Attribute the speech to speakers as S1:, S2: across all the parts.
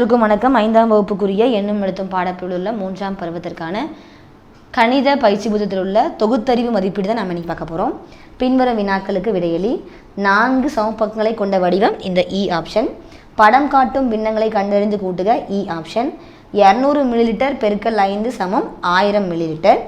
S1: அனைவருக்கும் வணக்கம். ஐந்தாம் வகுப்புக்குரிய எண்ணும் எழுத்தும் பாடப்பில் உள்ள மூன்றாம் பருவத்திற்கான கணித பயிற்சி புத்தகத்தில் உள்ள தொகுத்தறிவு மதிப்பீடு தான் நம்ம இன்றைக்கி பார்க்க போகிறோம் பின்வரும் வினாக்களுக்கு விடையளி நான்கு சமபக்கங்களை கொண்ட வடிவம் இந்த e இ ஆப்ஷன் படம் காட்டும் பின்னங்களை கண்டறிந்து கூட்டுக இ ஆப்ஷன் இரநூறு மில்லிலிட்டர் பெருக்கல் ஐந்து சமம் ஆயிரம் மில்லிலிட்டர்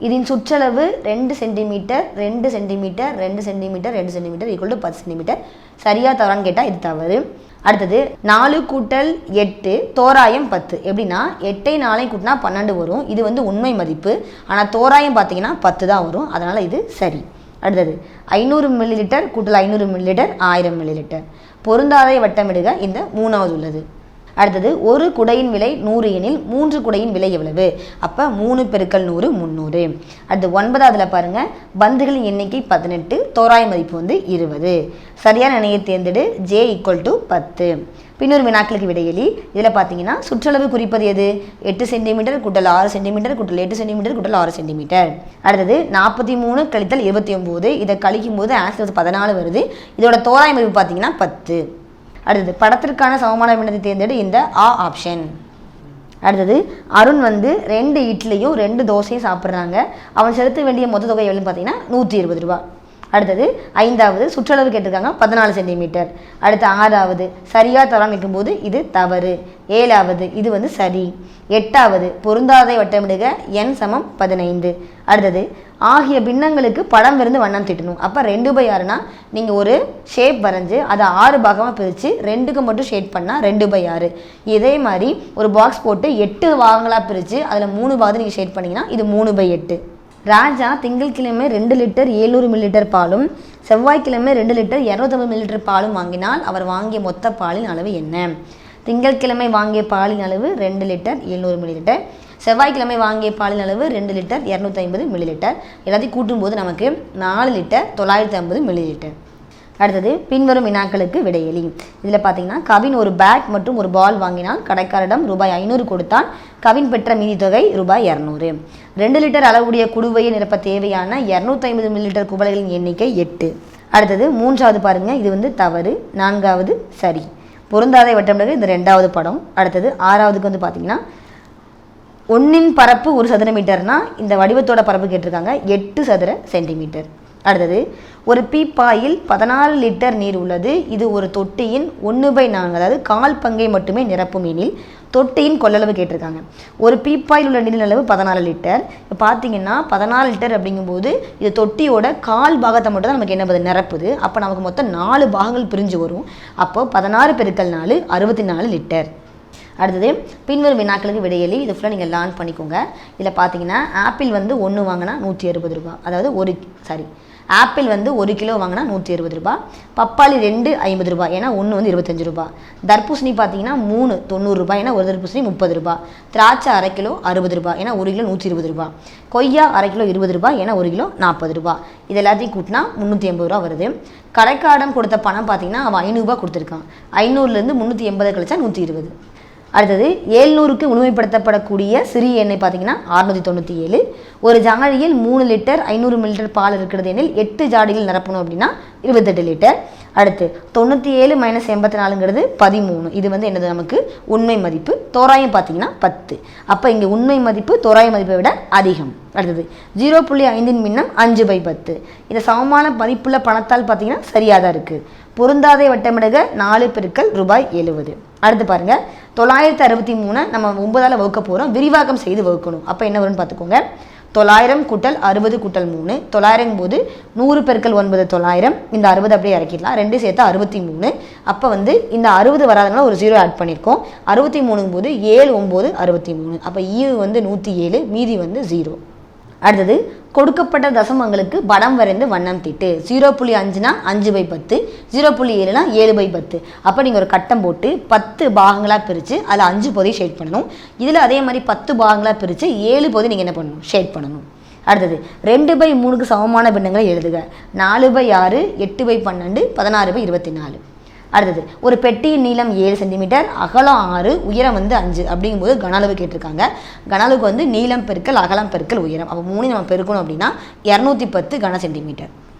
S1: இதன் சுற்றளவு ரெண்டு சென்டிமீட்டர் ரெண்டு சென்டிமீட்டர் ரெண்டு சென்டிமீட்டர் ரெண்டு சென்டிமீட்டர் ஈக்குவல் டு பத்து சென்டிமீட்டர் சரியா தவறான்னு கேட்டால் இது தவறு. அடுத்தது நாலு கூட்டல் எட்டு தோராயம் பத்து. எப்படின்னா எட்டை நாளையும் கூட்டினா பன்னெண்டு வரும். இது வந்து உண்மை மதிப்பு. ஆனால் தோராயம் பார்த்தீங்கன்னா பத்து தான் வரும். அதனால் இது சரி. அடுத்தது ஐநூறு மில்லிலிட்டர் கூட்டல் ஐநூறு மில்லிலிட்டர் ஆயிரம் மில்லிலிட்டர் பொருந்தாதை வட்டமிடுக இந்த மூணாவது உள்ளது. அடுத்தது ஒரு குடையின் விலை நூறு எனில் மூன்று குடையின் விலை எவ்வளவு? அப்போ மூணு பெருக்கல் நூறு முந்நூறு. அடுத்து ஒன்பதாவதுல பாருங்க. பந்துகளின் எண்ணிக்கை பதினெட்டு தோராய மதிப்பு வந்து இருபது. சரியான நிலையை தேர்ந்தெடு. ஜே ஈக்குவல் டு பத்து. பின்னொரு வினாக்களுக்கு விடையளி இதில் பார்த்தீங்கன்னா சுற்றளவு குறிப்பது எது? எட்டு சென்டிமீட்டர் கூட்டல் ஆறு சென்டிமீட்டர் கூட்டல் எட்டு சென்டிமீட்டர் கூட்டல் ஆறு சென்டிமீட்டர் அடுத்தது நாற்பத்தி மூணு கழித்தல் இருபத்தி ஒம்பது இதை கழிக்கும் போது ஆன்சர் பதினாலு வருது. இதோட தோராய மதிப்பு பார்த்தீங்கன்னா பத்து. அடுத்தது படத்திற்கான சமமான விண்ணத்தை தேர்ந்தெடு இந்த ஆ ஆப்ஷன். அடுத்தது அருண் வந்து ரெண்டு இட்லியும் ரெண்டு தோசையும் சாப்பிட்றாங்க. அவன் செலுத்த வேண்டிய மொத்த தொகை எவ்வளோன்னு பார்த்தீங்கன்னா நூற்றி இருபது ரூபா. அடுத்தது ஐந்தாவது சுற்றளவு கேட்டிருக்காங்க பதினாலு சென்டிமீட்டர். அடுத்து ஆறாவது சரியாக தவறாக நிற்கும்போது இது தவறு. ஏழாவது இது வந்து சரி. எட்டாவது பொருந்தாதை வட்டமிடுக என் சமம் பதினைந்து. அடுத்தது ஆகிய பின்னங்களுக்கு படம் விருந்து வண்ணம் தீட்டணும். அப்போ ரெண்டு பை ஆறுனா நீங்கள் ஒரு ஷேப் வரைஞ்சி அதை ஆறு பாகமாக பிரித்து ரெண்டுக்கு மட்டும் ஷேட் பண்ணால் ரெண்டு பை ஆறு. இதே மாதிரி ஒரு பாக்ஸ் போட்டு எட்டு பாகங்களாக பிரித்து அதில் மூணு பாகத்தை நீங்கள் ஷேட் பண்ணிங்கன்னா இது மூணு பை எட்டு. ராஜா திங்கட்கிழமை ரெண்டு லிட்டர் ஏழ்நூறு மில்லிலிட்டர் பாலும் செவ்வாய்க்கிழமை ரெண்டு லிட்டர் இரநூத்தம்பது மில்லிலிட்டர் பாலும் வாங்கினால் அவர் வாங்கிய மொத்த பாலின் அளவு என்ன? திங்கட்கிழமை வாங்கிய பாலின் அளவு ரெண்டு லிட்டர் எழுநூறு மில்லிலிட்டர் செவ்வாய்க்கிழமை வாங்கிய பாலின் அளவு ரெண்டு லிட்டர் இரநூத்தி ஐம்பது மில்லிலிட்டர் எல்லாத்தையும் கூட்டும்போது நமக்கு நாலு லிட்டர் தொள்ளாயிரத்தி ஐம்பது மில்லிலிட்டர் அடுத்தது பின்வரும் வினாக்களுக்கு விடையளி இதில் பார்த்தீங்கன்னா கவின் ஒரு பேட் மற்றும் ஒரு பால் வாங்கினால் கடைக்காரரிடம் ரூபாய் ஐநூறு கொடுத்தான். கவின் பெற்ற மீதி தொகை ரூபாய் இரநூறு. ரெண்டு லிட்டர் அளவுடைய குடுவையை நிரப்ப தேவையான இரநூத்தி ஐம்பது மில்லிலிட்டர் குவளைகளின் எண்ணிக்கை எட்டு. அடுத்தது மூன்றாவது பாருங்கள் இது வந்து தவறு நான்காவது சரி. பொருந்தாதை வட்டம் இந்த ரெண்டாவது படம். அடுத்தது ஆறாவதுக்கு வந்து பார்த்தீங்கன்னா ஒன்றின் பரப்பு ஒரு சதுர மீட்டர்னால் இந்த வடிவத்தோட பரப்பு கேட்டிருக்காங்க எட்டு சதுர சென்டிமீட்டர். அடுத்தது ஒரு பீப்பாயில் பதினாலு லிட்டர் நீர் உள்ளது. இது ஒரு தொட்டியின் ஒன்று பை நான்கு அதாவது கால் பங்கை மட்டுமே நிரப்பும் எனில் தொட்டியின் கொள்ளளவு கேட்டிருக்காங்க. ஒரு பீப்பாயில் உள்ள நீரின் அளவு பதினாலு லிட்டர். இப்போ பார்த்தீங்கன்னா பதினாலு லிட்டர் அப்படிங்கும்போது இது தொட்டியோட கால் பாகத்தை மட்டும் தான் நமக்கு என்ன பண்ணுது? நிரப்புது. அப்போ நமக்கு மொத்தம் நாலு பாகங்கள் பிரிஞ்சு வரும். அப்போது பதினாறு பெருக்கல் நாலு அறுபத்தி நாலு லிட்டர். அடுத்தது பின்வரும் வினாக்களுக்கு விடையளி இது ஃபுல்லாக நீங்கள் லேர்ன் பண்ணிக்கோங்க. இதில் பார்த்தீங்கன்னா ஆப்பிள் வந்து ஒன்று வாங்கினா நூற்றி அறுபது ரூபா. அதாவது ஒரு சாரி ஆப்பிள் வந்து ஒரு கிலோ வாங்கினா நூற்றி இருபது ரூபா பப்பாளி ரெண்டு ஐம்பது ரூபாய் ஏன்னா ஒன்று வந்து இருபத்தஞ்சு ரூபா. தர்பூசணி பார்த்தீங்கன்னா மூணு தொண்ணூறுரூபா ஏன்னா ஒரு தர்பூசணி முப்பது ரூபா. திராட்சை அரை கிலோ அறுபது ரூபாய் ஏன்னா ஒரு கிலோ நூற்றி இருபது ரூபா. கொய்யா அரை கிலோ இருபது ரூபாய் ஏன்னா ஒரு கிலோ நாற்பது ரூபா. இது எல்லாத்தையும் கூட்டினா முந்நூற்றி எண்பது ரூபா வருது. கடைக்காரன் கொடுத்த பணம் பார்த்தீங்கன்னா அவன் ஐநூறுரூபா கொடுத்துருக்கான். ஐநூறுலேருந்து முந்நூற்றி எண்பது கழிச்சா நூற்றி இருபது. அடுத்தது ஏழ்நூறுக்கு உண்மைப்படுத்தப்படக்கூடிய சிறிய எண்ணெய் பார்த்தீங்கன்னா அறுநூற்றி தொண்ணூற்றி ஏழு. ஒரு ஜாடியில் மூணு லிட்டர் ஐநூறு மில்லிட்டர் பால் இருக்கிறது எனில் எட்டு ஜாடிகள் நிரப்பணும் அப்படின்னா இருபத்தெட்டு லிட்டர். அடுத்து தொண்ணூற்றி ஏழு மைனஸ் எண்பத்தி நாலுங்கிறது பதிமூணு. இது வந்து என்னது நமக்கு? உண்மை மதிப்பு. தோராயம் பார்த்தீங்கன்னா பத்து. அப்போ இங்கே உண்மை மதிப்பு தோராய மதிப்பை விட அதிகம். அடுத்தது ஜீரோ புள்ளி ஐந்தின் மின்னம் அஞ்சு பை பத்து. இந்த சமமான மதிப்புள்ள பணத்தால் பார்த்தீங்கன்னா சரியாக தான் இருக்குது பொருந்தாதை வட்டமிடுக நாலு பெருக்கள் ரூபாய் எழுபது அடுத்து பாருங்கள் தொள்ளாயிரத்தி அறுபத்தி மூணை நம்ம ஒன்பதால் வகுக்க போகிறோம் விரிவாக்கம் செய்து வகுக்கணும். அப்போ என்ன வரும்னு பார்த்துக்கோங்க. தொள்ளாயிரம் கூட்டல் அறுபது கூட்டல் மூணு. தொள்ளாயிரம் போது நூறு பெருக்கல் ஒன்பது தொள்ளாயிரம். இந்த அறுபது அப்படியே இறக்கிடலாம். ரெண்டு சேர்த்து அறுபத்தி மூணு. அப்போ வந்து இந்த அறுபது வராதனால ஒரு ஜீரோ ஆட் பண்ணியிருக்கோம். அறுபத்தி மூணுங்கும் போது ஏழு ஒம்பது அறுபத்தி மூணு. அப்போ ஈவு வந்து நூற்றி ஏழு மீதி வந்து ஜீரோ அடுத்தது கொடுக்கப்பட்ட தசமங்களுக்கு படம் வரைந்து வண்ணம் தீட்டு. ஜீரோ புள்ளி அஞ்சுனா அஞ்சு பை பத்து ஜீரோ புள்ளி ஏழுனா ஏழு பை பத்து. அப்போ நீங்கள் ஒரு கட்டம் போட்டு பத்து பாகங்களாக பிரித்து அதில் அஞ்சு பொதையும் ஷேட் பண்ணணும். இதில் அதே மாதிரி பத்து பாகங்களாக பிரித்து ஏழு பொதி நீங்கள் என்ன பண்ணணும்? ஷேட் பண்ணணும். அடுத்தது ரெண்டு பை மூணுக்கு சமமான பின்னங்களை எழுதுக. நாலு பை ஆறு எட்டு பை பன்னெண்டு பதினாறு பை இருபத்தி நாலு. அடுத்தது ஒரு பெட்டியின் நீளம் ஏழு சென்டிமீட்டர் அகலம் ஆறு உயரம் வந்து அஞ்சு அப்படிங்கும்போது கன அளவு கேட்டிருக்காங்க. கன அளவுக்கு வந்து நீளம் பெருக்கல் அகலம் பெருக்கல் உயரம். அப்போ மூணு நம்ம பெருக்கணும் அப்படின்னா இரநூத்தி பத்து கன சென்டிமீட்டர்